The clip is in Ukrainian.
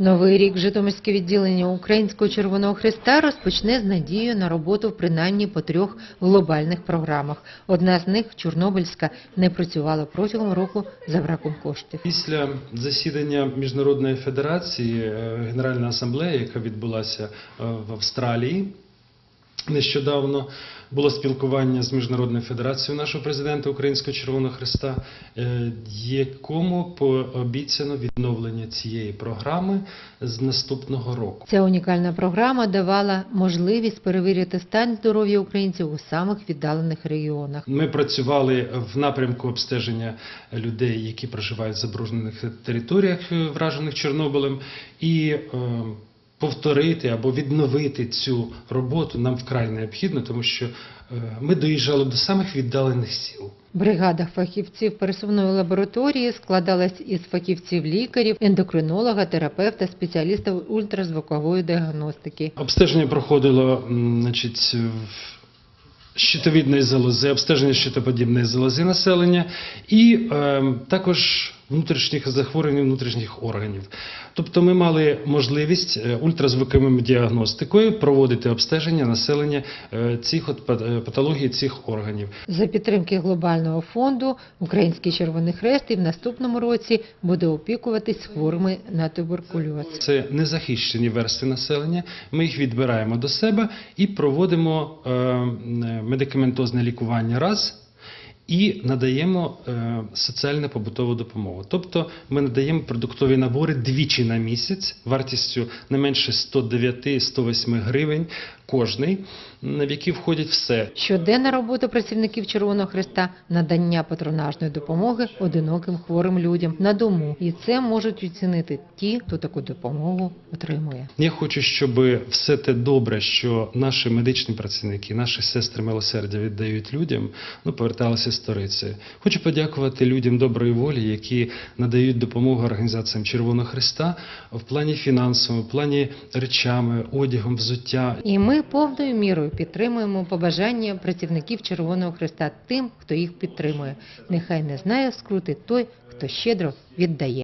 Новий рік Житомирське відділення Українського Червоного Христа розпочне з надією на роботу принаймні по трьох глобальних програмах. Одна з них, Чорнобильська, не працювала протягом року за браком коштів. Після засідання Міжнародної федерації е, Генеральна асамблея, яка відбулася е, в Австралії нещодавно, було спілкування з Міжнародною федерацією нашого президента Українського Червоного Христа, е, якому пообіцяно відновлення цієї програми з наступного року. Ця унікальна програма давала можливість перевірити стан здоров'я українців у самих віддалених регіонах. Ми працювали в напрямку обстеження людей, які проживають в забруднених територіях, е, вражених Чорнобилем, і е, повторити або відновити цю роботу нам вкрай необхідно, тому що е, ми доїжджали до самих віддалених сіл. Бригада фахівців пересувної лабораторії складалась із фахівців лікарів, ендокринолога, терапевта, спеціаліста ультразвукової діагностики. Обстеження проходило значить, в щитовідної залози, обстеження щитоподібної залози населення і е, також внутрішніх захворювань внутрішніх органів. Тобто ми мали можливість е, ультразвуковою діагностикою проводити обстеження населення е, цих от е, патологій цих органів. За підтримки глобального фонду Український Червоний Хрест і в наступному році буде опікуватись хворими на туберкульоз. Це незахищені верстви населення. Ми їх відбираємо до себе і проводимо медикаментозне лікування раз. І надаємо е, соціальну побутову допомогу. Тобто ми надаємо продуктові набори двічі на місяць вартістю не менше 109-108 гривень кожний, в які входять все. Щоденна робота працівників Червоного Хреста надання патронажної допомоги одиноким хворим людям на дому, і це можуть оцінити ті, хто таку допомогу отримує. Я хочу, щоб все те добре, що наші медичні працівники, наші сестри милосердя віддають людям, ну поверталися з сторицею. Хочу подякувати людям доброї волі, які надають допомогу організаціям Червоного Христа в плані фінансовому, в плані речами, одягом, взуття. І ми повною мірою підтримуємо побажання працівників Червоного Христа тим, хто їх підтримує. Нехай не знає скрути той, хто щедро віддає.